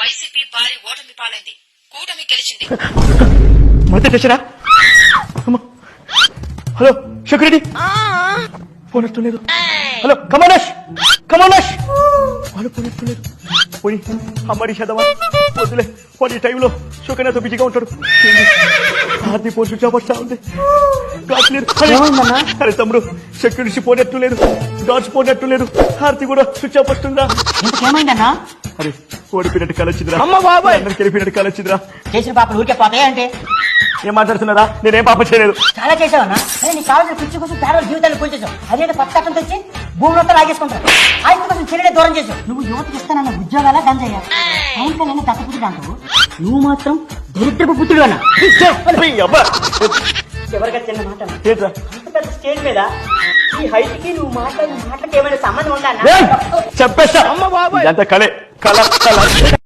YCP భారీ ఓటమి పాలైంది. కూటమి గెలిచింది. మధ్య టెన్షనా అమ్మా. హలో సెక్యూరిటీ ఫోన్ ఎత్తలేదు. హలో కమలేష్ కమలేష్ వాళ్ళు ఫోన్ ఎత్తలేదు. పోయి అమ్మడి వద్దులే. వాడి ఈ టైంలో బిజీగా ఉంటాడు. ఆర్ది ఫోన్ స్విచ్ ఆఫ్ వస్తా ఉంది. లేదు అరే, తమ్ముడు సెక్యూరిటీ ఫోన్ ఎత్తలేదు. డాట్స్ ఫోన్ ఎత్తలేదు. హారతి కూడా స్విచ్ ఆఫ్ వస్తుందా? అరే ఓడిపోయినట్టు కలొచ్చిందిరా అమ్మ బాబాయ్. అందరికి వెళ్ళిపోయినట్టు కలొచ్చిందిరా చేసిన పాపలు ఊరికే పోతాయా అంటే? ఏం మాట్లాడుతున్నారా? నేనేం పాప చేయలేదు. చాలా చేసావన్నా అరే నీకు కావాల్సిన పిచ్చి కోసం పేదల జీవితాన్ని కూల్చేసావు అదేంటి కొత్త కట్టం తెచ్చి భూమి అంతా లాగేసుకుంటారు ఆయన కోసం చెల్లెడే దూరం చేసావు నువ్వు యువతకి ఇస్తానన్న ఉద్యోగాల గంజయ్యా టైంకి నేను దత్తపుత్రుడు అంటావు. నువ్వు మాత్రం దరిద్రపు పుత్రుడు అన్న. చివరిగా చిన్న మాట అంత పెద్ద స్టేజ్ మీద ఈ హైట్కి నువ్వు మాట్లాడిన మాటకి ఏమైనా సంబంధం ఉందా అన్న? ఏయ్, చెప్పేస్తా. ఇదంతా కలే. 快来，快来